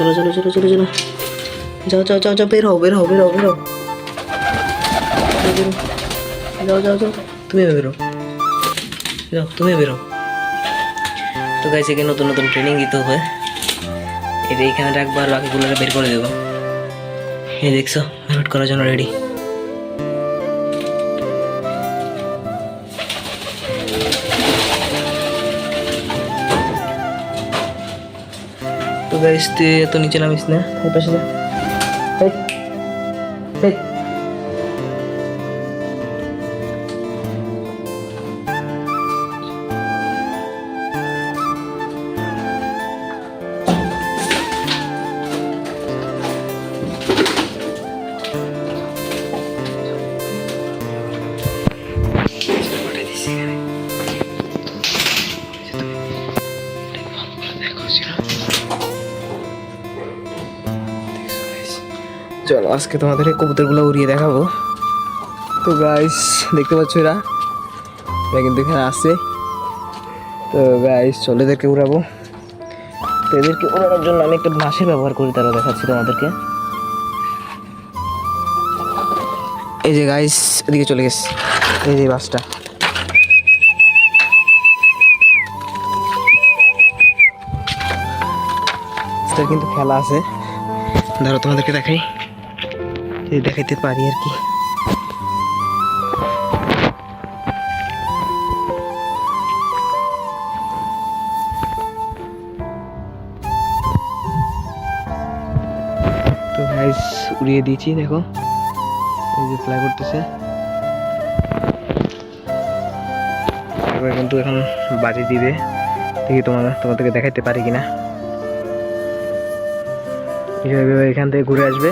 চলো চলো চলো চলো চলো। যাও যাও যাও যাও, বের হও বের হও বের হও বের হও। যাও যাও যাও। তুমি বেরো যাও তুমি বেরো তো গাইছে এখানে নতুন নতুন ট্রেনিং দিতে হবে। এটা এইখানে রাখব আর বাকিগুলোকে বের করে দেবো। এই দেখছ রোড করার জন্য রেডি গাইস তুই এত নিচে নামিস না? এই পাশে যা। এই, এই। চলো, আজকে তোমাদের কবুতরগুলো উড়িয়ে দেখাবো। তো গাইস দেখতে পাচ্ছ এরা? এরা কিন্তু এখানে আসে তো গাইস চলো এদেরকে উড়াবো। তো এদেরকে উড়ানোর জন্য আমি একটা বাঁশের ব্যবহার করি তারা দেখাচ্ছি তোমাদেরকে। এই যে গাইস এদিকে চলে গেছে। এই যে বাসটা কিন্তু খেলা আছে। ধরো তোমাদেরকে দেখাই। দেখাইতে পারি আর কি। তো উড়িয়ে দিয়েছি, দেখো। এই যে ফ্লাই করতেছে। কিন্তু এখন বাজি দিবে। দেখি তোমার, তোমাদেরকে দেখাইতে পারি কিনা। এইভাবে এখান থেকে ঘুরে আসবে।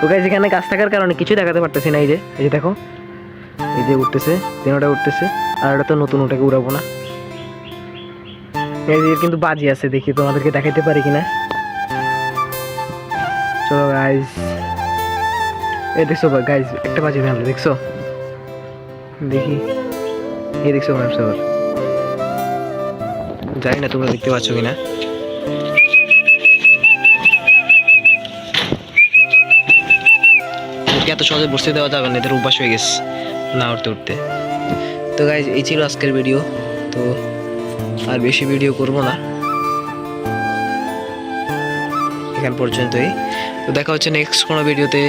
তো গাইজ এখানে গাছ থাকার কারণে কিছু দেখাতে পারতেছি না, এই যে এই যে দেখো, এই যে উঠতেছে তিনোটা উঠতেছে, আর এটা তো নতুন, ওটাকে উড়াবো না। এই যে কিন্তু বাজি আছে, দেখি তোমাদেরকে দেখাইতে পারি কিনা। চলো গাইজ এই দেখছ গাইজ একটা বাজি ভাঙলো দেখছ? দেখি, এই দেখছ ব্যবসা জানি না তোমরা দেখতে পাচ্ছ কিনা। এদেরকে এত সহজে বসতে দেওয়া যাবে না, এদের অভ্যাস হয়ে গেছে, না উঠতে উঠতে। তো গাইজ এই ছিল আজকের ভিডিও তো আর বেশি ভিডিও করব না। এখান পর্যন্তই। তো দেখা হচ্ছে নেক্সট কোনো ভিডিওতে